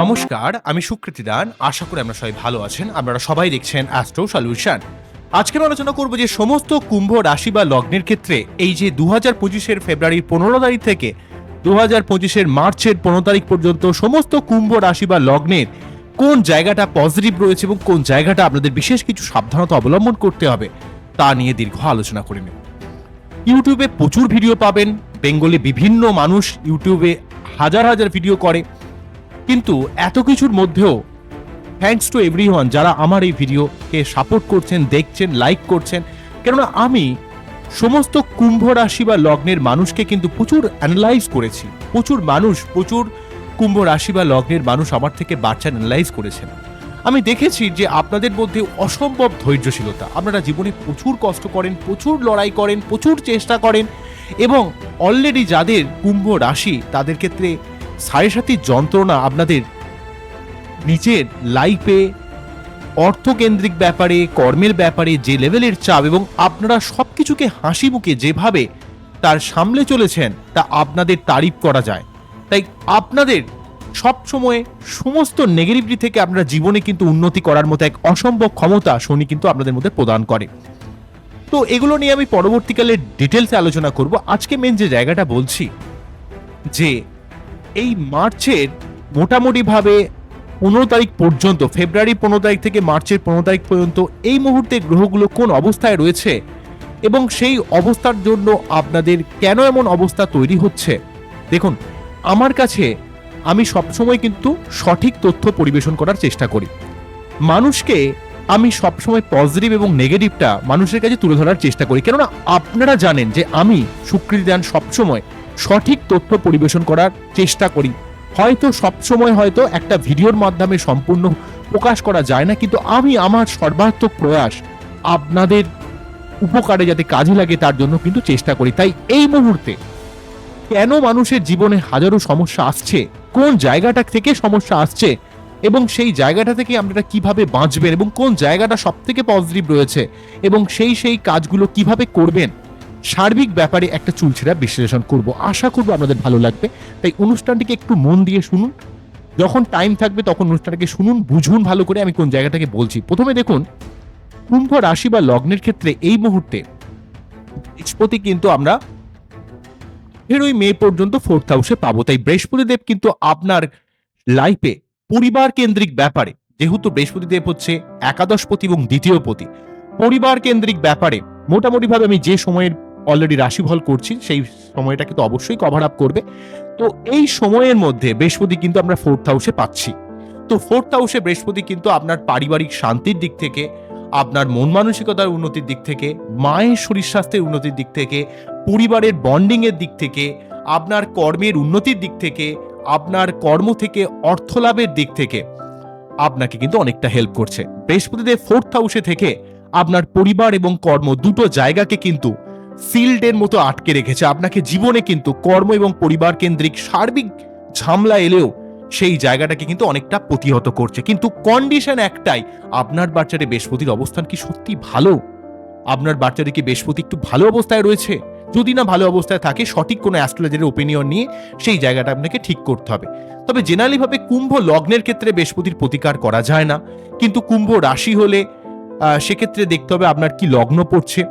নমস্কার, আমি সুকৃতি দান। আশা করি আমরা সবাই ভালো আছেন। আপনারা সবাই দেখছেন অ্যাস্ট্রো সলিউশন আজকে আমি আলোচনা করব যে সমস্ত কুম্ভ রাশি বা লগ্নের ক্ষেত্রে এই যে দু হাজার পঁচিশের ফেব্রুয়ারির পনেরো তারিখ থেকে দু হাজার পঁচিশের মার্চের পনেরো তারিখ পর্যন্ত সমস্ত কুম্ভ রাশি বা লগ্নের কোন জায়গাটা পজিটিভ রয়েছে এবং কোন জায়গাটা আপনাদের বিশেষ কিছু সাবধানতা অবলম্বন করতে হবে তা নিয়ে দীর্ঘ আলোচনা করে নেব। ইউটিউবে প্রচুর ভিডিও পাবেন। বেঙ্গলে বিভিন্ন মানুষ ইউটিউবে হাজার হাজার ভিডিও করে। কিন্তু এত কিছুর মধ্যেও থ্যাঙ্কস টু এভরিওয়ান যারা আমার এই ভিডিওকে সাপোর্ট করছেন, দেখছেন লাইক করছেন। কেননা আমি সমস্ত কুম্ভ রাশি বা লগ্নের মানুষকে কিন্তু প্রচুর অ্যানালাইজ করেছি। প্রচুর মানুষ, প্রচুর কুম্ভ রাশি বা লগ্নের মানুষ আমার থেকে বাচ্চা অ্যানালাইজ করেছেন। আমি দেখেছি যে আপনাদের মধ্যে অসম্ভব ধৈর্যশীলতা। আপনারা জীবনে প্রচুর কষ্ট করেন, প্রচুর লড়াই করেন, প্রচুর চেষ্টা করেন এবং অলরেডি যাদের কুম্ভ রাশি, তাদের ক্ষেত্রে সাড়ে সাতির যন্ত্রণা আপনাদের নিজের লাইফে অর্থকেন্দ্রিক ব্যাপারে, কর্মের ব্যাপারে যে লেভেলের চাপ এবং আপনারা সব কিছুকে হাসি মুখে যেভাবে তার সামলে চলেছেন, তা আপনাদের তারিফ করা যায়। তাই আপনাদের সব সময় সমস্ত নেগেটিভিটি থেকে আপনারা জীবনে কিন্তু উন্নতি করার মতো এক অসম্ভব ক্ষমতা শনি কিন্তু আপনাদের মধ্যে প্রদান করে। তো এগুলো নিয়ে আমি পরবর্তীকালে ডিটেলসে আলোচনা করব। আজকে মেন যে জায়গাটা বলছি, যে এই মার্চের মোটামুটিভাবে পনেরো তারিখ পর্যন্ত, ফেব্রুয়ারি পনেরো তারিখ থেকে মার্চের পনেরো তারিখ পর্যন্ত এই মুহূর্তে গ্রহগুলো কোন অবস্থায় রয়েছে এবং সেই অবস্থার জন্য আপনাদের কেন এমন অবস্থা তৈরি হচ্ছে? দেখুন, আমার কাছে আমি সবসময় কিন্তু সঠিক তথ্য পরিবেশন করার চেষ্টা করি। মানুষকে আমি সবসময় পজিটিভ এবং নেগেটিভটা মানুষের কাছে তুলে ধরার চেষ্টা করি। কেননা আপনারা জানেন যে আমি সুকৃতি দান সবসময় সঠিক তথ্য পরিবেশন করার চেষ্টা করি। হয়তো সবসময় হয়তো একটা ভিডিওর মাধ্যমে সম্পূর্ণ প্রকাশ করা যায় না, কিন্তু আমি আমার সর্বাত্মক প্রয়াস আপনাদের উপকারে যাতে কাজে লাগে তার জন্য কিন্তু চেষ্টা করি। তাই এই মুহূর্তে কেন মানুষের জীবনে হাজারো সমস্যা আসছে, কোন জায়গাটা থেকে সমস্যা আসছে এবং সেই জায়গাটা থেকে আপনারা কীভাবে বাঁচবেন এবং কোন জায়গাটা সব থেকে পজিটিভ রয়েছে এবং সেই সেই কাজগুলো কীভাবে করবেন সার্বিক ব্যাপারে একটা চুলছেরা বিশ্লেষণ করব। আশা করব আপনাদের ভালো লাগবে। তাই অনুষ্ঠানটিকে একটু মন দিয়ে শুনুন। যখন টাইম থাকবে তখন অনুষ্ঠানটাকে শুনুন, বুঝুন ভালো করে আমি কোন জায়গাটাকে বলছি। প্রথমে দেখুন, কুম্ভ রাশি বা লগ্নের ক্ষেত্রে এই মুহূর্তে বৃহস্পতি কিন্তু আমরা তেরোই মে পর্যন্ত ফোর্থ হাউসে পাবো। তাই বৃহস্পতিদেব কিন্তু আপনার লাইফে পরিবার কেন্দ্রিক ব্যাপারে, যেহেতু বৃহস্পতিদেব হচ্ছে একাদশপতি এবং দ্বিতীয় পতি পরিবার কেন্দ্রিক ব্যাপারে মোটামুটি ভাবে আমি যে সময়ের অলরেডি রাশিফল করছি, সেই সময়টাকে তো অবশ্যই কভার আপ করবে। তো এই সময়ের মধ্যে বৃহস্পতি কিন্তু আমরা ফোর্থ হাউসে পাচ্ছি। তো ফোর্থ হাউসে বৃহস্পতি কিন্তু আপনার পারিবারিক শান্তির দিক থেকে, আপনার মন মানসিকতার উন্নতির দিক থেকে, মায়ের শরীর স্বাস্থ্যের উন্নতির দিক থেকে, পরিবারের বন্ডিং এর দিক থেকে, আপনার কর্মের উন্নতির দিক থেকে, আপনার কর্ম থেকে, অর্থ লাভের দিক থেকে আপনাকে কিন্তু অনেকটা হেল্প করছে। বৃহস্পতিদেব ফোর্থ হাউসে থেকে আপনার পরিবার এবং কর্ম দুটো জায়গাকে কিন্তু সিল্ডের মতো আটকে রেখেছে। আপনাকে জীবনে কিন্তু কর্ম এবং পরিবার কেন্দ্রিক সার্বিক ঝামলা এলেও সেই জায়গাটাকে কিন্তু অনেকটা প্রতিহত করছে। কিন্তু কন্ডিশন একটাই, আপনার বাচ্চারে বৃহস্পতির অবস্থান কি সত্যি ভালো? আপনার বাচ্চাটি কি বৃহস্পতি একটু ভালো অবস্থায় রয়েছে? যদি না ভালো অবস্থায় থাকে, সঠিক কোনো অ্যাস্ট্রোলজারের ওপিনিয়ন নিয়ে সেই জায়গাটা আপনাকে ঠিক করতে হবে। তবে জেনারেলিভাবে কুম্ভ লগ্নের ক্ষেত্রে বৃহস্পতির প্রতিকার করা যায় না। কিন্তু কুম্ভ রাশি হলে সেক্ষেত্রে দেখতে হবে আপনার কি লগ্ন পড়ছে।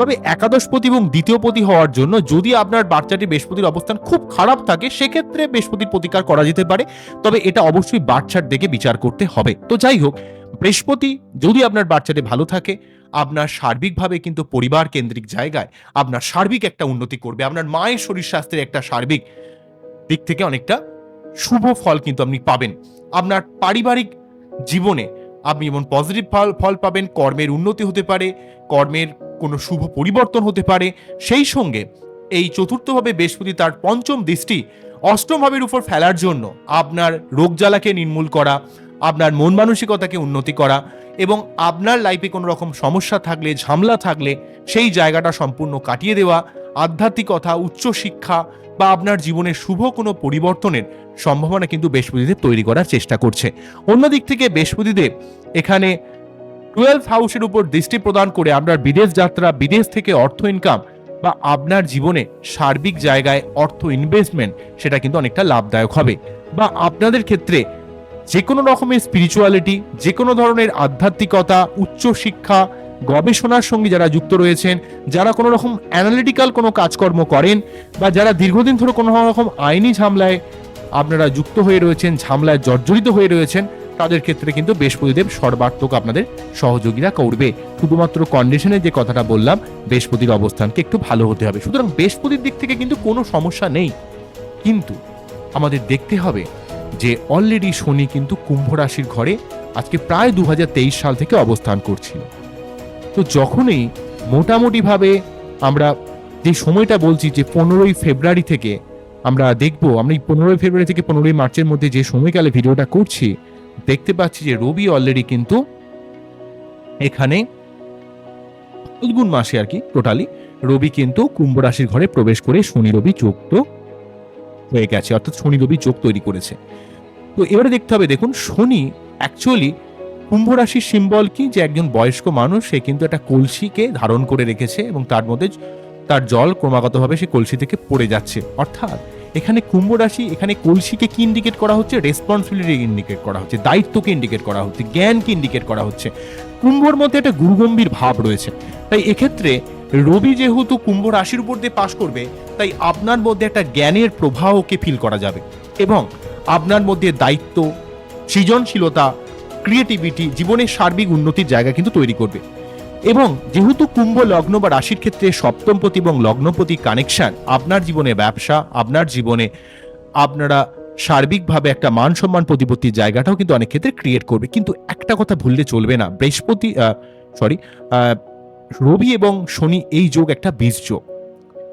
তবে একাদশপতি এবং দ্বিতীয়পতি হওয়ার জন্য যদি আপনার বাচ্চাটি বৃহস্পতির অবস্থান খুব খারাপ থাকে, সেক্ষেত্রে বৃহস্পতির প্রতিকার করা যেতে পারে। তবে এটা অবশ্যই বাচ্চার দেখে বিচার করতে হবে। তো যাই হোক, বৃহস্পতি যদি আপনার বাচ্চাটি ভালো থাকে, আপনার সার্বিকভাবে কিন্তু পরিবার কেন্দ্রিক জায়গায় আপনার সার্বিক একটা উন্নতি করবে। আপনার মায়ের শরীর স্বাস্থ্যের একটা সার্বিক দিক থেকে অনেকটা শুভ ফল কিন্তু আপনি পাবেন। আপনার পারিবারিক জীবনে আপনি যেমন পজিটিভ ফল ফল পাবেন, কর্মের উন্নতি হতে পারে, কর্মের কোনো শুভ পরিবর্তন হতে পারে। সেই সঙ্গে এই চতুর্থভাবে বৃহস্পতি তার পঞ্চম দৃষ্টি অষ্টমভাবের উপর ফেলার জন্য আপনার রোগ জ্বালাকে নির্মূল করা, আপনার মন মানসিকতাকে উন্নতি করা এবং আপনার লাইফে কোনো রকম সমস্যা থাকলে, ঝামলা থাকলে সেই জায়গাটা সম্পূর্ণ কাটিয়ে দেওয়া আধ্যাত্মিকতা, উচ্চশিক্ষা বা আপনার জীবনের শুভ কোনো পরিবর্তনের সম্ভাবনা কিন্তু বৃহস্পতিদেব তৈরি করার চেষ্টা করছে। অন্যদিক থেকে বৃহস্পতিদেব এখানে টুয়েলভ হাউসের উপর দৃষ্টি প্রদান করে আপনার বিদেশ যাত্রা, বিদেশ থেকে অর্থ ইনকাম বা আপনার জীবনে সার্বিক জায়গায় অর্থ ইনভেস্টমেন্ট সেটা কিন্তু অনেকটা লাভদায়ক হবে। বা আপনাদের ক্ষেত্রে যে কোনো রকমের স্পিরিচুয়ালিটি যে কোনো ধরনের আধ্যাত্মিকতা উচ্চ শিক্ষা গবেষণার সঙ্গে যারা যুক্ত রয়েছেন, যারা কোনো রকম অ্যানালিটিক্যাল কোনো কাজকর্ম করেন বা যারা দীর্ঘদিন ধরে কোনো রকম আইনি ঝামলায় আপনারা যুক্ত হয়ে রয়েছেন, ঝামলায় জর্জরিত হয়ে রয়েছেন, তাদের ক্ষেত্রে কিন্তু বৃহস্পতিদেব সর্বাত্মক আপনাদের সহযোগিতা করবে। শুধুমাত্র কন্ডিশনে যে কথাটা বললাম, বৃহস্পতির অবস্থানকে একটু ভালো হতে হবে। সুতরাং বৃহস্পতির দিক থেকে কিন্তু কোনো সমস্যা নেই। কিন্তু আমাদের দেখতে হবে যে অলরেডি শনি কিন্তু কুম্ভ রাশির ঘরে আজকে প্রায় দু হাজার তেইশ সাল থেকে অবস্থান করছিল। তো যখনই মোটামুটিভাবে আমরা যে সময়টা বলছি যে পনেরোই ফেব্রুয়ারি থেকে আমরা দেখব, আমরা এই পনেরোই ফেব্রুয়ারি থেকে পনেরোই মার্চের মধ্যে যে সময়কালে ভিডিওটা করছি, দেখতে পাচ্ছি যে রবি অলরেডি কিন্তু এখানে ফাল্গুন মাসে আর কি টোটালি রবি কিন্তু কুম্ভ রাশির ঘরে প্রবেশ করে শনি রবি যুক্ত হয়ে গেছে, অর্থাৎ শনি রবি যোগ তৈরি করেছে। তো এবারে দেখতে হবে, দেখুন, শনি অ্যাকচুয়ালি কুম্ভ রাশির সিম্বল কি? যে একজন বয়স্ক মানুষ, সে কিন্তু একটা কলসিকে ধারণ করে রেখেছে এবং তার মধ্যে তার জল ক্রমাগতভাবে সে কলসি থেকে পড়ে যাচ্ছে। অর্থাৎ এখানে কুম্ভ রাশি এখানে কলসিকে কি ইন্ডিকেট করা হচ্ছে? রেসপন্সিবিলিটি ইন্ডিকেট করা হচ্ছে, দায়িত্বকে ইন্ডিকেট করা হচ্ছে, জ্ঞানকে ইন্ডিকেট করা হচ্ছে। কুম্ভর মধ্যে একটা গুরুগম্ভীর ভাব রয়েছে। তাই এক্ষেত্রে রবি যেহেতু কুম্ভ রাশির উপর দিয়ে পাশ করবে, তাই আপনার মধ্যে একটা জ্ঞানের প্রবাহকে ফিল করা যাবে এবং আপনার মধ্যে দায়িত্ব, সৃজনশীলতা ক্রিয়েটিভিটি জীবনের সার্বিক উন্নতির জায়গা কিন্তু তৈরি করবে। এবং যেহেতু কুম্ভ, লগ্ন বা রাশির ক্ষেত্রে সপ্তমপতি এবং লগ্নপতি কানেকশন আপনার জীবনে ব্যবসা, আপনার জীবনে আপনারা সার্বিকভাবে একটা মান সম্মান প্রতিপত্তির জায়গাটাও কিন্তু অনেক ক্ষেত্রে ক্রিয়েট করবে। কিন্তু একটা কথা ভুললে চলবে না। বৃহস্পতি সরি রবি এবং শনি এই যোগ একটা বীজ যোগ।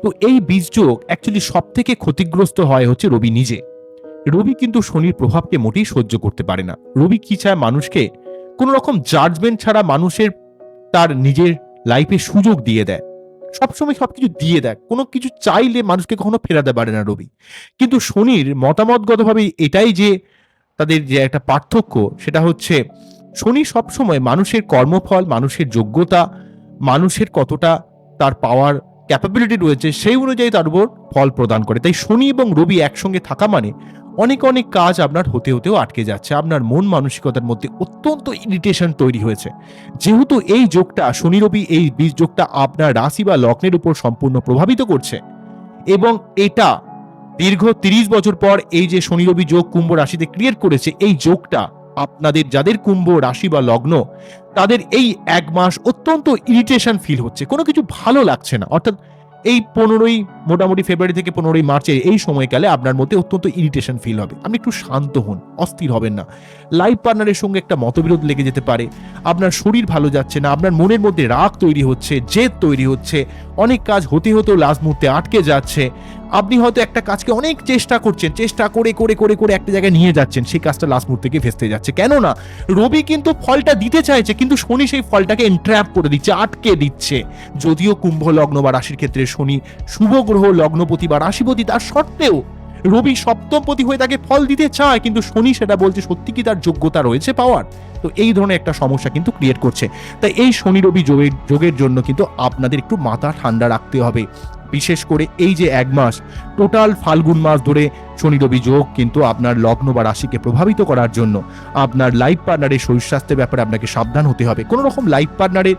তো এই বীজ যোগ অ্যাকচুয়ালি সব থেকে ক্ষতিগ্রস্ত হয় হচ্ছে রবি নিজে। রবি কিন্তু শনির প্রভাবকে মোটেই সহ্য করতে পারে না। রবি কি চায় মানুষকে? কোনো রকম জাজমেন্ট ছাড়া মানুষের তার নিজের লাইফে সুযোগ দিয়ে দেয়। সবসময় সবকিছু দিয়ে দেয়। কোনো কিছু চাইলে মানুষকে কখনো ফেরাতে পারে না রবি। কিন্তু শনির মতামতগতভাবে এটাই যে তাদের যে একটা পার্থক্য, সেটা হচ্ছে শনি সবসময় মানুষের কর্মফল, মানুষের যোগ্যতা, মানুষের কতটা তার পাওয়ার ক্যাপাবিলিটি রয়েছে, সেই অনুযায়ী তার উপর ফল প্রদান করে। তাই শনি এবং রবি একসঙ্গে থাকা মানে অনেক অনেক কাজ আপনার হতে হতেও আটকে যাচ্ছে। আপনার মন মানসিকতার মধ্যে অত্যন্ত ইরিটেশন তৈরি হয়েছে। যেহেতু এই যোগটা শনি রবি, এই বীজ যোগটা আপনার রাশি বা লগ্নের উপর সম্পূর্ণ প্রভাবিত করছে এবং এটা দীর্ঘ তিরিশ বছর পর এই যে শনি রবি যোগ কুম্ভ রাশিতে ক্রিয়েট করেছে, এই যোগটা আপনাদের, যাদের কুম্ভ রাশি বা লগ্ন, তাদের এই এক মাস অত্যন্ত ইরিটেশন ফিল হচ্ছে। কোনো কিছু ভালো লাগছে না। অর্থাৎ এই পনেরোই, মোটামুটি ফেব্রুয়ারি থেকে পনেরোই মার্চে এই সময়কালে আপনার মধ্যে অত্যন্ত ইরিটেশন ফিল হবে। আপনি একটু শান্ত হন, অস্থির হবেন না। লাইফ পার্টনারের সঙ্গে একটা মতবিরোধ লেগে যেতে পারে। আপনার শরীর ভালো যাচ্ছে না, আপনার মনের মধ্যে রাগ তৈরি হচ্ছে, জেদ তৈরি হচ্ছে। অনেক কাজ হতে হতেও লাস্ট মুহূর্তে আটকে যাচ্ছে। আপনি হয়তো একটা কাজকে অনেক চেষ্টা করছেন, চেষ্টা করে করে করে করে একটা জায়গায় নিয়ে যাচ্ছেন, সেই কাজটা লাস্ট মুহূর্তে গিয়ে ভেস্তে যাচ্ছে। কেননা, রবি কিন্তু ফলটা দিতে চাইছে, কিন্তু শনি সেই ফলটাকে এন্ট্র্যাপ করে দিচ্ছে, আটকে দিচ্ছে। যদিও কুম্ভ লগ্ন বা রাশির ক্ষেত্রে শনি শুভ গ্রহ, লগ্নপতি বা রাশিপতি, তার সত্ত্বেও রবি সপ্তমপতি হয়ে তাকে ফল দিতে চায়, কিন্তু শনি সেটা বলছে সত্যি কি তার যোগ্যতা রয়েছে পাওয়ার তো এই ধরনের একটা সমস্যা কিন্তু ক্রিয়েট করছে। তাই এই শনি রবি যোগের যোগের জন্য কিন্তু আপনাদের একটু মাথা ঠান্ডা রাখতে হবে। বিশেষ করে এই যে এক মাস টোটাল ফাল্গুন মাস ধরে শনি রবি যোগ কিন্তু আপনার লগ্ন বা রাশিকে প্রভাবিত করার জন্য আপনার লাইফ পার্টনারের শরীর স্বাস্থ্যের ব্যাপারে আপনাকে সাবধান হতে হবে। কোনো রকম লাইফ পার্টনারের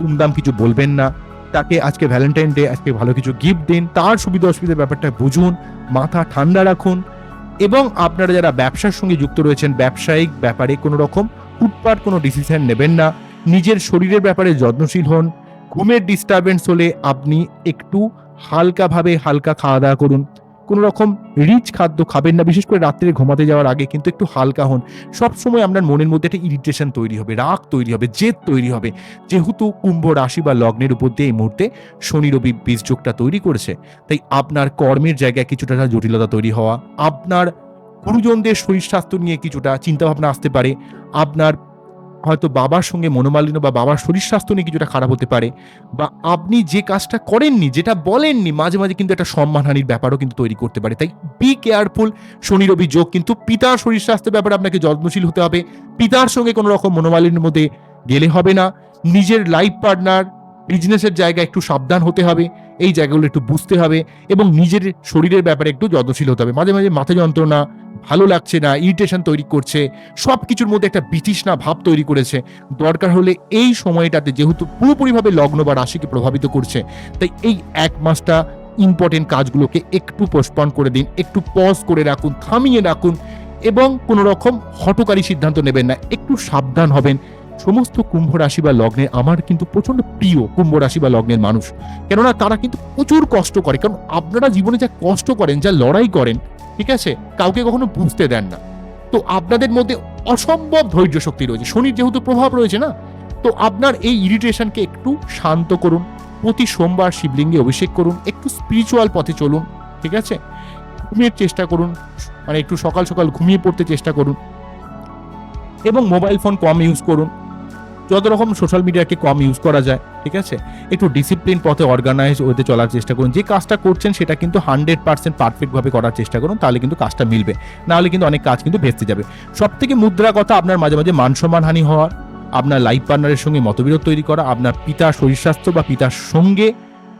দুমদাম কিছু বলবেন না। তাকে আজকে ভ্যালেন্টাইন ডে আজকে ভালো কিছু গিফট দিন। তার সুবিধা অসুবিধার ব্যাপারটা বুঝুন, মাথা ঠান্ডা রাখুন। এবং আপনারা যারা ব্যবসার সঙ্গে যুক্ত রয়েছেন, ব্যবসায়িক ব্যাপারে কোনো রকম ফুটপাট কোনো ডিসিশন নেবেন না। নিজের শরীরের ব্যাপারে যত্নশীল হন। ঘুমের ডিস্টারবেন্স হলে আপনি একটু হালকাভাবে হালকা খাওয়া দাওয়া করুন। কোনো রকম রিচ খাদ্য খাবেন না। বিশেষ করে রাত্রে ঘুমাতে যাওয়ার আগে কিন্তু একটু হালকা হন। সবসময় আপনার মনের মধ্যে একটা ইরিটেশন তৈরি হবে, রাগ তৈরি হবে, জেদ তৈরি হবে। যেহেতু কুম্ভ রাশি বা লগ্নের উপর দিয়ে এই মুহূর্তে শনি রবি বীজযোগটা তৈরি করেছে। তাই আপনার কর্মের জায়গায় কিছুটা জটিলতা তৈরি হওয়া, আপনার গুরুজনদের শরীর স্বাস্থ্য নিয়ে কিছুটা চিন্তাভাবনা আসতে পারে। আপনার হয়তো বাবার সঙ্গে মনোমালিন্য বা বাবার শরীর স্বাস্থ্য নিয়ে কিছুটা খারাপ হতে পারে বা আপনি যে কাজটা করেননি, যেটা বলেননি, মাঝে মাঝে কিন্তু একটা সম্মানহানির ব্যাপারও কিন্তু তৈরি করতে পারে। তাই বি কেয়ারফুল শনি রবি যোগ কিন্তু পিতার শরীর স্বাস্থ্যের ব্যাপারে আপনাকে যত্নশীল হতে হবে। পিতার সঙ্গে কোনো রকম মনোমালিন্যের মধ্যে গেলে হবে না। নিজের লাইফ পার্টনার বিজনেসের জায়গায় একটু সাবধান হতে হবে। এই জায়গাগুলো একটু বুঝতে হবে এবং নিজের শরীরের ব্যাপারে একটু যত্নশীল হতে হবে। মাঝে মাঝে মাথা যন্ত্রণা ভালো লাগছে না ইরিটেশন তৈরি করছে সব কিছুর মধ্যে একটা বিতৃষ্ণা ভাব তৈরি করেছে। দরকার হলে এই সময়টাতে যেহেতু পুরোপুরিভাবে লগ্ন বা রাশিকে প্রভাবিত করছে, তাই এই এক মাসটা ইম্পর্টেন্ট কাজগুলোকে একটু পোস্টপন করে দিন, একটু পজ করে রাখুন, থামিয়ে রাখুন এবং কোনো রকম হটকারী সিদ্ধান্ত নেবেন না, একটু সাবধান হবেন। সমস্ত কুম্ভ রাশি বা লগ্নে আমার কিন্তু প্রচণ্ড প্রিয় কুম্ভ রাশি বা লগ্নের মানুষ। কেননা তারা কিন্তু প্রচুর কষ্ট করে। কারণ আপনারা জীবনে যা কষ্ট করেন, যা লড়াই করেন, ঠিক আছে, কাউকে কখনো বুঝতে দেন না। তো আপনাদের মধ্যে অসম্ভব ধৈর্য শক্তি রয়েছে। শনির যেহেতু প্রভাব রয়েছে না, তো আপনার এই ইরিটেশনকে একটু শান্ত করুন, প্রতি সোমবার শিবলিঙ্গে অভিষেক করুন, একটু স্পিরিচুয়াল পথে চলুন, ঠিক আছে? ঘুমিয়ে চেষ্টা করুন মানে একটু সকাল সকাল ঘুমিয়ে পড়তে চেষ্টা করুন। এবং মোবাইল ফোন কম ইউজ করুন। যত রকম সোশ্যাল মিডিয়াকে কম ইউজ করা যায়, ঠিক আছে? একটু ডিসিপ্লিন পথে অর্গানাইজ ওতে চলার চেষ্টা করুন। যে কাজটা করছেন, সেটা কিন্তু হান্ড্রেড পার্সেন্ট পারফেক্টভাবে করার চেষ্টা করুন, তাহলে কিন্তু কাজটা মিলবে। নাহলে কিন্তু অনেক কাজ কিন্তু ভেস্তে যাবে। সব থেকে মুদ্রা কথা আপনার মাঝে মাঝে মান সম্মানহানি হওয়ার, আপনার লাইফ পার্টনারের সঙ্গে মতবিরোধ তৈরি করা, আপনার পিতার শরীর স্বাস্থ্য বা পিতার সঙ্গে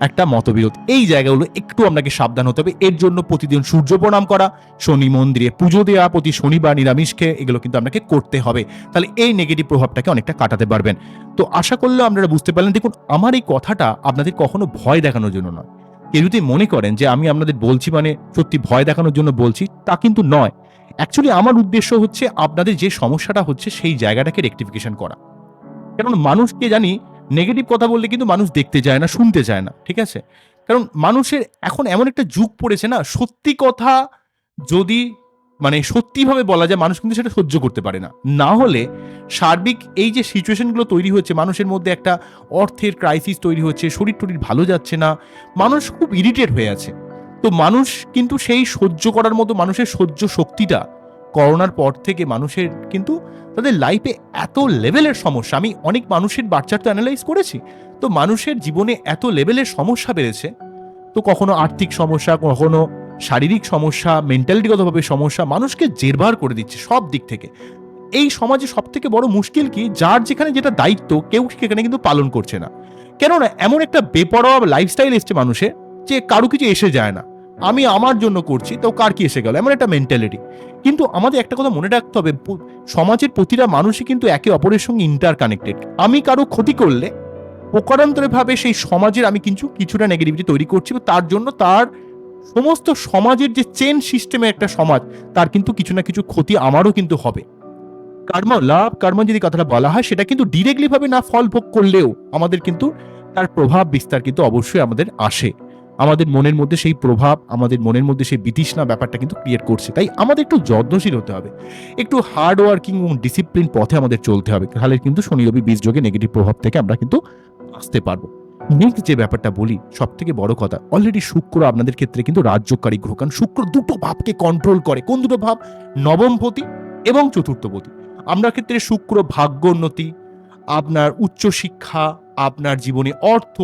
একটা মতবিরোধ। এই জায়গাগুলো একটু আপনাকে সাবধান হতে হবে। এর জন্য প্রতিদিন সূর্য প্রণাম করা, শনি মন্দিরে পুজো দেওয়া, প্রতি শনিবার নিরামিষ খেয়ে এগুলো কিন্তু আপনাকে করতে হবে। তাহলে এই নেগেটিভ প্রভাবটাকে অনেকটা কাটাতে পারবেন। তো আশা করলেও আপনারা বুঝতে পারলেন, দেখুন, আমার এই কথাটা আপনাদের কখনো ভয় দেখানোর জন্য নয়। কেউ যদি মনে করেন যে আমি আপনাদের বলছি মানে সত্যি ভয় দেখানোর জন্য বলছি, তা কিন্তু নয়। অ্যাকচুয়ালি আমার উদ্দেশ্য হচ্ছে আপনাদের যে সমস্যাটা হচ্ছে, সেই জায়গাটাকে রেকটিফিকেশন করা। কারণ মানুষকে জানি নেগেটিভ কথা বললে কিন্তু মানুষ দেখতে চায় না, শুনতে চায় না, ঠিক আছে? কারণ মানুষের এখন এমন একটা যুগ পড়েছে না, সত্যি কথা যদি মানে সত্যিভাবে বলা যায়, মানুষ কিন্তু সেটা সহ্য করতে পারে না। না হলে সার্বিক এই যে সিচুয়েশনগুলো তৈরি হচ্ছে, মানুষের মধ্যে একটা অর্থের ক্রাইসিস তৈরি হচ্ছে, শরীর টরীর ভালো যাচ্ছে না, মানুষ খুব ইরিটেট হয়ে আছে। তো মানুষ কিন্তু সেই সহ্য করার মতো, মানুষের সহ্য শক্তিটা করোনার পর থেকে মানুষের কিন্তু তাদের লাইফে এত লেভেলের সমস্যা। আমি অনেক মানুষের বাচ্চার তো অ্যানালাইজ করেছি। তো মানুষের জীবনে এত লেভেলের সমস্যা বেড়েছে। তো কখনো আর্থিক সমস্যা, কখনো শারীরিক সমস্যা মেন্টালিটিগতভাবে সমস্যা, মানুষকে জেরবার করে দিচ্ছে সব দিক থেকে। এই সমাজে সব থেকে বড় মুশকিল কি? যার যেখানে যেটা দায়িত্ব, কেউ সেখানে কিন্তু পালন করছে না। কেননা, এমন একটা বেপরোয়া লাইফস্টাইল এসছে মানুষের, যে কারও কিছু এসে যায় না। আমি আমার জন্য করছি, তো কার কি এসে গেল? এমন একটা মেন্টালিটি কিন্তু আমাদের একটা কথা মনে রাখতে হবে সমাজের প্রতিটা মানুষই কিন্তু একে অপরের সঙ্গে ইন্টার কানেক্টেড আমি কারও ক্ষতি করলে প্রকারান্তরে ভাবে সেই সমাজের আমি কিন্তু কিছুটা নেগেটিভিটি তৈরি করছি তার জন্য তার সমস্ত সমাজের যে চেন সিস্টেমের একটা সমাজ, তার কিন্তু কিছু না কিছু ক্ষতি আমারও কিন্তু হবে। কর্ম লাভ, কর্ম যদি কথাটা বলা হয়, সেটা কিন্তু ডিরেক্টলি ভাবে না ফল ভোগ করলেও আমাদের কিন্তু তার প্রভাব বিস্তার কিন্তু অবশ্যই আমাদের আসে। আমাদের মনের মধ্যে সেই প্রভাব, আমাদের মনের মধ্যে সেই বিতৃষ্ণা ব্যাপারটা কিন্তু ক্রিয়েট করছে। তাই আমাদের একটু যত্নশীল হতে হবে। একটু হার্ড ওয়ার্কিং এবং ডিসিপ্লিন পথে আমাদের চলতে হবে। তাহলে কিন্তু শনি রবি বীজ যোগে নেগেটিভ প্রভাব থেকে আমরা কিন্তু আসতে পারব। নেক্সট যে ব্যাপারটা বলি সব থেকে বড় কথা অলরেডি শুক্র আপনাদের ক্ষেত্রে কিন্তু রাজ্যকারী গ্রহ। কারণ শুক্র দুটো ভাবকে কন্ট্রোল করে। কোন দুটো ভাব? নবমপতি এবং চতুর্থপতি আমরা ক্ষেত্রে শুক্র ভাগ্য উন্নতি, আপনার উচ্চশিক্ষা, আপনার জীবনে অর্থ,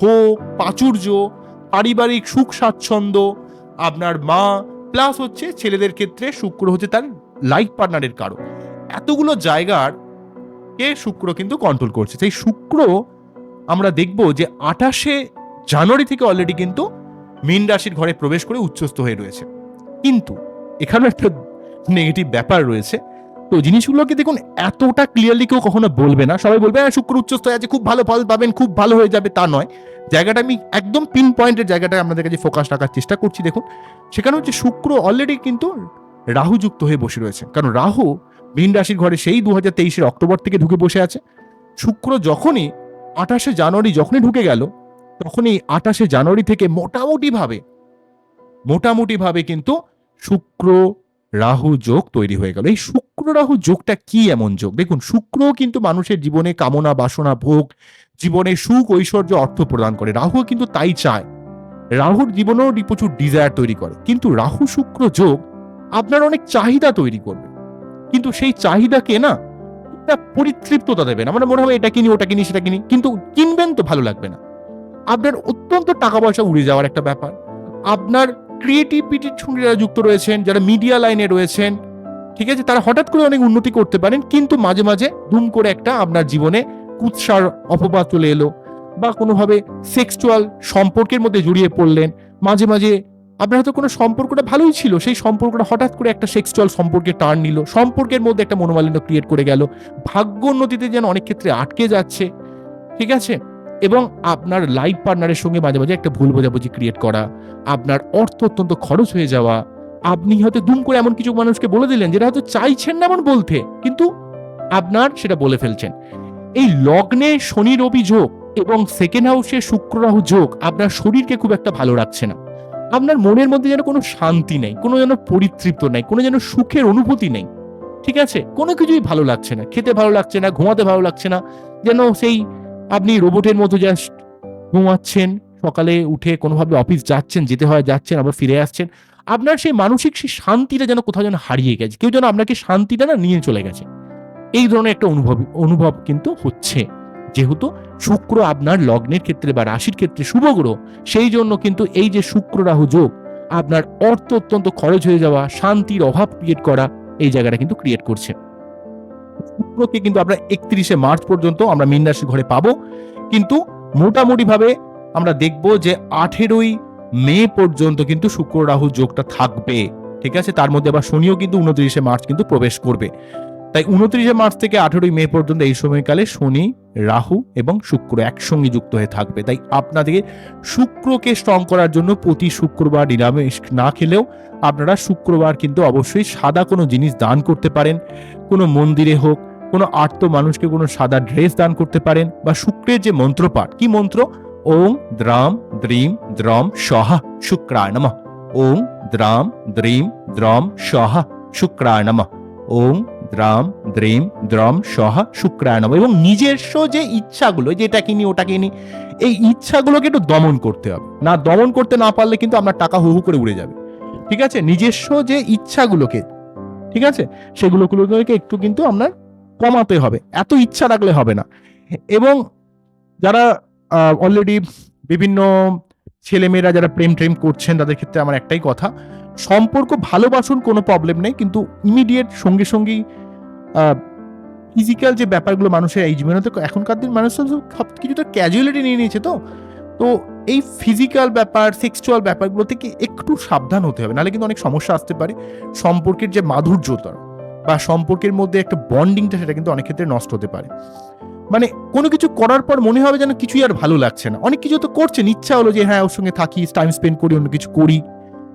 ভোগ, প্রাচুর্য পারিবারিক সুখ স্বাচ্ছন্দ্য। আপনার মা প্লাস হচ্ছে ছেলেদের ক্ষেত্রে শুক্র হচ্ছে তার লাইফ পার্টনারের কারও এতগুলো জায়গার কে শুক্র কিন্তু কন্ট্রোল করছে। সেই শুক্র আমরা দেখব যে আঠাশে জানুয়ারি থেকে অলরেডি কিন্তু মীন রাশির ঘরে প্রবেশ করে উচ্চস্থ হয়ে রয়েছে। কিন্তু এখানেও একটা নেগেটিভ ব্যাপার রয়েছে। তো জিনিসগুলোকে দেখুন, এতটা ক্লিয়ারলি কেউ কখনো বলবে না। সবাই বলবে হ্যাঁ শুক্র হয়ে আছে, খুব ভালো ফল পাবেন, খুব ভালো হয়ে যাবে। তা নয়। জায়গাটা আমি একদম পিন পয়েন্টের জায়গাটা আপনাদের কাছে ফোকাস রাখার চেষ্টা করছি। দেখুন, সেখানে হচ্ছে শুক্র অলরেডি কিন্তু রাহু যুক্ত হয়ে বসে রয়েছে। কারণ রাহু মীন রাশির ঘরে সেই দু হাজার তেইশের অক্টোবর থেকে ঢুকে বসে আছে। শুক্র যখনই আঠাশে জানুয়ারি যখনই ঢুকে গেল, তখনই আঠাশে জানুয়ারি থেকে মোটামুটি ভাবে মোটামুটি ভাবে কিন্তু শুক্র রাহু যোগ তৈরি হয়ে গেল। এই শুক্র রাহু যোগটা কি এমন যোগ? দেখুন শুক্র কিন্তু মানুষের জীবনে কামনা, বাসনা, ভোগ জীবনে সুখ, ঐশ্বর্য, অর্থ প্রদান করে। রাহু কিন্তু তাই চায়। রাহুর জীবনেও প্রচুর ডিজায়ার তৈরি করে। কিন্তু রাহু শুক্র যোগ আপনার অনেক চাহিদা তৈরি করবে। কিন্তু সেই চাহিদাকে না একটা পরিতৃপ্ততা দেবে না। মানে মনে হবে এটা কিনি, ওটা কিনি, সেটা কিনি। কিন্তু কিনবেন তো ভালো লাগবে না। আপনার অত্যন্ত টাকা পয়সা উড়ে যাওয়ার একটা ব্যাপার। আপনার ক্রিয়েটিভিটির সঙ্গে যারা যুক্ত রয়েছেন, যারা মিডিয়া লাইনে রয়েছেন, ঠিক আছে? তারা হঠাৎ করে অনেক উন্নতি করতে পারেন, কিন্তু মাঝে মাঝে ধুম করে একটা আপনার জীবনে কুৎসার অপবাদ চলে এলো বা কোনোভাবে সেক্সুয়াল সম্পর্কের মধ্যে জড়িয়ে পড়লেন। মাঝে মাঝে আপনার হয়তো কোনো সম্পর্কটা ভালোই ছিল, সেই সম্পর্কটা হঠাৎ করে একটা সেক্সুয়াল সম্পর্কে টার্ন নিল, সম্পর্কের মধ্যে একটা মনোমালিন্য ক্রিয়েট করে গেল। ভাগ্য উন্নতিতে যেন অনেক ক্ষেত্রে আটকে যাচ্ছে, ঠিক আছে? এবং আপনার লাইফ পার্টনারের সঙ্গে মাঝে মাঝে একটা ভুল বোঝাবুঝি ক্রিয়েট করা, আপনার অর্থ অত্যন্ত খরচ হয়ে যাওয়া, আপনি হয়তো দুম করে এমন কিছু মানুষকে বলে দিলেন যেটা হয়তো চাইছেন না এমন বলতে, কিন্তু আপনার সেটা বলে ফেলছেন। এই লগ্নে শনি রবি যোগ এবং সেকেন্ড হাউসে শুক্র রাহু যোগ আপনার শরীরকে খুব একটা ভালো রাখছে না। আপনার মনের মধ্যে যেন কোনো শান্তি নেই, কোনো যেন পরিতৃপ্ত নেই, কোনো যেন সুখের অনুভূতি নেই, ঠিক আছে? কোনো কিছুই ভালো লাগছে না, খেতে ভালো লাগছে না, ঘুমাতে ভালো লাগছে না, যেন সেই আপনি রোবটের মতো জাস্ট ঘুমাচ্ছেন, সকালে উঠে কোনোভাবে অফিস যাচ্ছেন, যেতে হয় যাচ্ছেন, আবার ফিরে আসছেন, আপনার সেই মানসিক সেই শান্তিটা যেন কোথাও যেন হারিয়ে গেছে, কেউ যেন আপনাকে শান্তিটা না নিয়ে চলে গেছে। এই ধরনের একটা অনুভব অনুভব কিন্তু হচ্ছে। যেহেতু শুক্র আপনার লগ্নের ক্ষেত্রে বা রাশির ক্ষেত্রে শুভ গ্রহ, সেই জন্য কিন্তু এই যে শুক্র রাহু যোগ, আপনার অর্থ অত্যন্ত খরচ হয়ে যাওয়া, শান্তির অভাব ক্রিয়েট করা, এই জায়গাটা কিন্তু ক্রিয়েট করছে। শুক্রকে কিন্তু আমরা একত্রিশে মার্চ পর্যন্ত আমরা মীন রাশির ঘরে পাবো। কিন্তু মোটামুটি ভাবে আমরা দেখব যে আঠেরোই মে পর্যন্ত কিন্তু শুক্র রাহু যোগটা থাকবে। ঠিক আছে? তার মধ্যে আবার শনিও কিন্তু উনত্রিশে মার্চ কিন্তু প্রবেশ করবে। তাই উনত্রিশে মার্চ থেকে আঠেরোই মে পর্যন্ত এই সময়কালে শনি, রাহু এবং শুক্র একসঙ্গে যুক্ত হয়ে থাকবে। তাই আপনাদের শুক্রকে স্ট্রং করার জন্য প্রতি শুক্রবার নিরামিষ না খেলেও আপনারা শুক্রবার কিন্তু অবশ্যই সাদা কোনো জিনিস দান করতে পারেন। কোনো মন্দিরে হোক, কোনো আর্ত মানুষকে কোনো সাদা ড্রেস দান করতে পারেন বা শুক্রের যে মন্ত্রপাঠ, কি মন্ত্র? ওং দ্রাম দ্রিম দ্রম সহা শুক্রায় নমঃ। ওং দ্রাম দ্রিম দ্রম সহা শুক্রায় নমঃ। ওং দ্রাম দ্রেম, দ্রম, সহা শুক্রায় নমঃ এবং নিজস্ব যে ইচ্ছাগুলো যে এটা কিনি, ওটা কিনি, এই ইচ্ছাগুলোকে একটু দমন করতে হবে। না দমন করতে না পারলে কিন্তু আপনার টাকা হু হু করে উড়ে যাবে। ঠিক আছে? নিজস্ব যে ইচ্ছাগুলোকে, ঠিক আছে? সেগুলোগুলোকে একটু কিন্তু আপনার কমাতে হবে। এত ইচ্ছা রাখলে হবে না। এবং যারা অলরেডি বিভিন্ন ছেলেমেয়েরা যারা প্রেম ট্রেম করছেন, তাদের ক্ষেত্রে আমার একটাই কথা, সম্পর্ক ভালোবাসুন কোনো প্রবলেম নেই, কিন্তু ইমিডিয়েট সঙ্গে সঙ্গেই ফিজিক্যাল যে ব্যাপারগুলো মানুষের এই জীবনে তো এখনকার দিন মানুষ সব কিছু তো ক্যাজুয়ালিটি নিয়ে নিয়েছে তো। তো এই ফিজিক্যাল ব্যাপার সেক্সুয়াল ব্যাপারগুলো থেকে একটু সাবধান হতে হবে, নাহলে কিন্তু অনেক সমস্যা আসতে পারে। সম্পর্কের যে মাধুর্যতা বা সম্পর্কের মধ্যে একটা বন্ডিংটা সেটা কিন্তু অনেক ক্ষেত্রে নষ্ট হতে পারে। মানে কোনো কিছু করার পর মনে হবে যেন কিছুই আর ভালো লাগছে না। অনেক কিছু তো করছেন ইচ্ছা হলো যে হ্যাঁ ওর সঙ্গে থাকি টাইম স্পেন্ড করি, অন্য কিছু করি।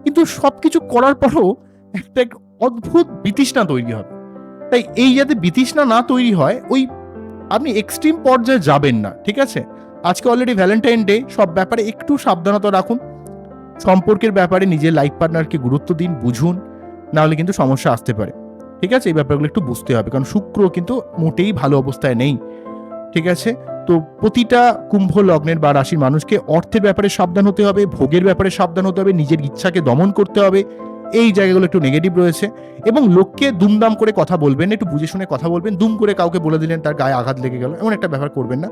কিন্তু সব কিছু করার পরও একটা এক অদ্ভুত বিতৃষ্ণা তৈরি হবে। তাই এই যাতে বিতৃষ্ণা না তৈরি হয়, ওই আপনি এক্সট্রিম পর্যায়ে যাবেন না, ঠিক আছে? আজকে অলরেডি ভ্যালেন্টাইন ডে সব ব্যাপারে একটু সাবধানতা রাখুন। সম্পর্কের ব্যাপারে নিজের লাইফ পার্টনারকে গুরুত্ব দিন, বুঝুন, নাহলে কিন্তু সমস্যা আসতে পারে। ঠিক আছে? এই ব্যাপারগুলো একটু বুঝতে হবে, কারণ শুক্র কিন্তু মোটেই ভালো অবস্থায় নেই। ঠিক আছে? তো প্রতিটা কুম্ভ লগ্নের বা রাশির মানুষকে অর্থের ব্যাপারে সাবধান হতে হবে, ভোগের ব্যাপারে সাবধান হতে হবে, নিজের ইচ্ছাকে দমন করতে হবে। এই জায়গাগুলো একটু নেগেটিভ রয়েছে এবং লোককে দুমদাম করে কথা বলবেন, একটু বুঝে শুনে কথা বলবেন, দুম করে কাউকে বলে দিলেন তার গায়ে আঘাত লেগে গেল, এমন একটা ব্যবহার করবেন না।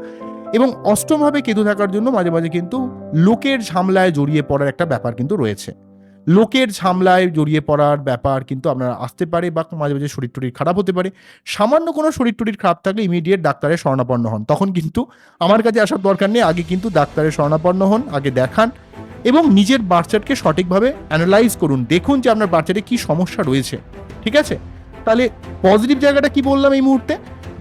এবং অষ্টমভাবে কেতু থাকার জন্য মাঝে মাঝে কিন্তু লোকের ঝামলায় জড়িয়ে পড়ার একটা ব্যাপার কিন্তু রয়েছে। লোকের ঝামলায় জড়িয়ে পড়ার ব্যাপার কিন্তু আপনার আসতে পারে বা মাঝে মাঝে শরীর টরির খারাপ হতে পারে। সামান্য কোনো শরীর টরির খারাপ থাকলে ইমিডিয়েট ডাক্তারের শরণাপন্ন হন। তখন কিন্তু আমার কাছে আসার দরকার নেই, আগে কিন্তু ডাক্তারের শরণাপন্ন হন, আগে দেখান এবং নিজের বাচ্চাটকে সঠিকভাবে অ্যানালাইজ করুন। দেখুন যে আপনার বাচ্চাটে কি সমস্যা রয়েছে। ঠিক আছে? তাহলে পজিটিভ জায়গাটা কি বললাম এই মুহূর্তে?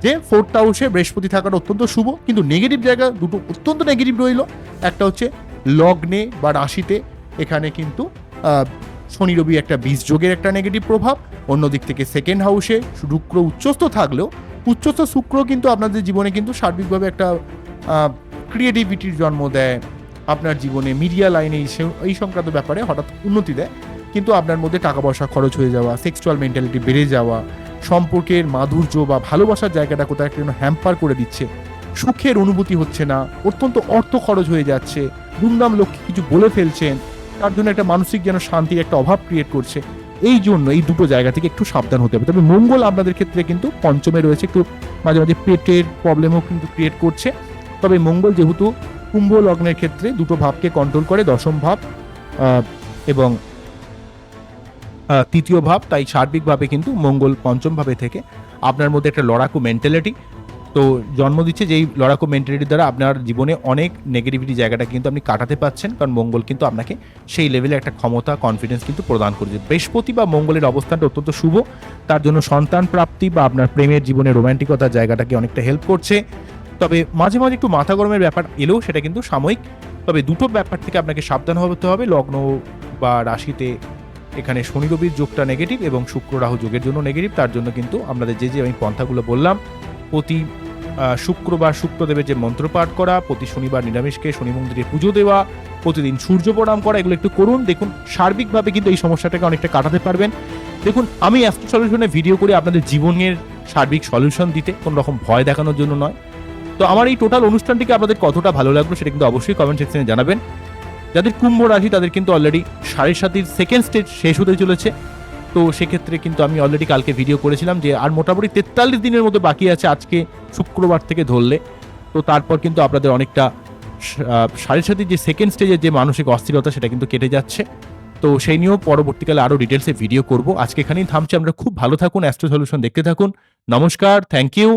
যে ফোর্থ হাউসে বৃহস্পতি থাকাটা অত্যন্ত শুভ, কিন্তু নেগেটিভ জায়গা দুটো অত্যন্ত নেগেটিভ রইল। একটা হচ্ছে লগ্নে বা রাশিতে এখানে কিন্তু শনি রবি একটা বীজ যোগের একটা নেগেটিভ প্রভাব, অন্যদিক থেকে সেকেন্ড হাউসে শুক্র উচ্চস্থ থাকলেও, উচ্চস্থ শুক্র কিন্তু আপনাদের জীবনে কিন্তু সার্বিকভাবে একটা ক্রিয়েটিভিটির জন্ম দেয়, আপনার জীবনে মিডিয়া লাইনে এই সংক্রান্ত ব্যাপারে হঠাৎ উন্নতি দেয়, কিন্তু আপনার মধ্যে টাকা পয়সা খরচ হয়ে যাওয়া সেক্সুয়াল মেন্টালিটি বেড়ে যাওয়া, সম্পর্কের মাধুর্য বা ভালোবাসার জায়গাটা কোথাও একটা হ্যাম্পার করে দিচ্ছে, সুখের অনুভূতি হচ্ছে না, অত্যন্ত অর্থ খরচ হয়ে যাচ্ছে, দুমদাম লোককে কিছু বলে ফেলছেন তার জন্য একটা মানসিক যেন শান্তির একটা অভাব ক্রিয়েট করছে। এই জন্য এই দুটো জায়গা থেকে একটু সাবধান হতে হবে। তবে মঙ্গল আপনাদের ক্ষেত্রে কিন্তু পঞ্চমে রয়েছে, একটু মাঝে মাঝে পেটের প্রবলেমও কিন্তু ক্রিয়েট করছে। তবে মঙ্গল যেহেতু কুম্ভ লগ্নের ক্ষেত্রে দুটো ভাবকে কন্ট্রোল করে, দশম ভাব এবং তৃতীয় ভাব, তাই সার্বিকভাবে কিন্তু মঙ্গল পঞ্চম ভাবে থেকে আপনার মধ্যে একটা লড়াকু মেন্টালিটি তো জন্ম দিচ্ছে যেই লড়াকু মেন্টালিটি দ্বারা আপনার জীবনে অনেক নেগেটিভিটি জায়গাটা কিন্তু আপনি কাটাতে পাচ্ছেন কারণ মঙ্গল কিন্তু আপনাকে সেই লেভেলে একটা ক্ষমতা কনফিডেন্স কিন্তু প্রদান করছে। বৃহস্পতি বা মঙ্গলের অবস্থানটা অত্যন্ত শুভ, তার জন্য সন্তান প্রাপ্তি বা আপনার প্রেমের জীবনে রোমান্টিকতার জায়গাটাকে অনেকটা হেল্প করছে। তবে মাঝে মাঝে একটু মাথা গরমের ব্যাপার এলেও সেটা কিন্তু সাময়িক, তবে দুটো ব্যাপার থেকে আপনাকে সাবধান হতে হবে। লগ্ন বা রাশিতে এখানে শনি রবির যোগটা নেগেটিভ এবং শুক্র রাহু যোগের জন্য নেগেটিভ তার জন্য কিন্তু আপনাদের যে যে আমি পন্থাগুলো বললাম প্রতি শুক্রবার শুক্রদেবের যে মন্ত্র পাঠ করা, প্রতি শনিবার নিরামিষকে শনি মন্দিরে পুজো দেওয়া, প্রতিদিন সূর্য প্রণাম করা, এগুলো একটু করুন, দেখুন, সার্বিকভাবে কিন্তু এই সমস্যাটাকে অনেকটা কাটাতে পারবেন। দেখুন, আমি অ্যাস্ট্রো সলিউশনে ভিডিও করে আপনাদের জীবনের সার্বিক সলিউশন দিতে কোনো রকম ভয় দেখানোর জন্য নয়। তো আমার এই টোটাল অনুষ্ঠানটিকে আপনাদের কতটা ভালো লাগল সেটা কিন্তু অবশ্যই কমেন্ট সেকশনে জানাবেন। যাদের কুম্ভ রাশি, তাদের কিন্তু অলরেডি সাড়ে সাতির সেকেন্ড স্টেজ শেষ হতে চলেছে। তো সেক্ষেত্রে কিন্তু আমি অলরেডি কালকে ভিডিও করেছিলাম যে আর মোটামুটি তেতাল্লিশ দিনের মতো বাকি আছে আজকে শুক্রবার থেকে ধরলে। তো তারপর কিন্তু আপনাদের অনেকটা সাড়ে সাথে যে সেকেন্ড স্টেজের যে মানসিক অস্থিরতা সেটা কিন্তু কেটে যাচ্ছে। তো সেই নিয়েও পরবর্তীকালে আরও ডিটেলসে ভিডিও করব। আজকে এখানেই থামছি। আমরা খুব ভালো থাকুন অ্যাস্ট্রো সলিউশন দেখতে থাকুন। নমস্কার থ্যাংক ইউ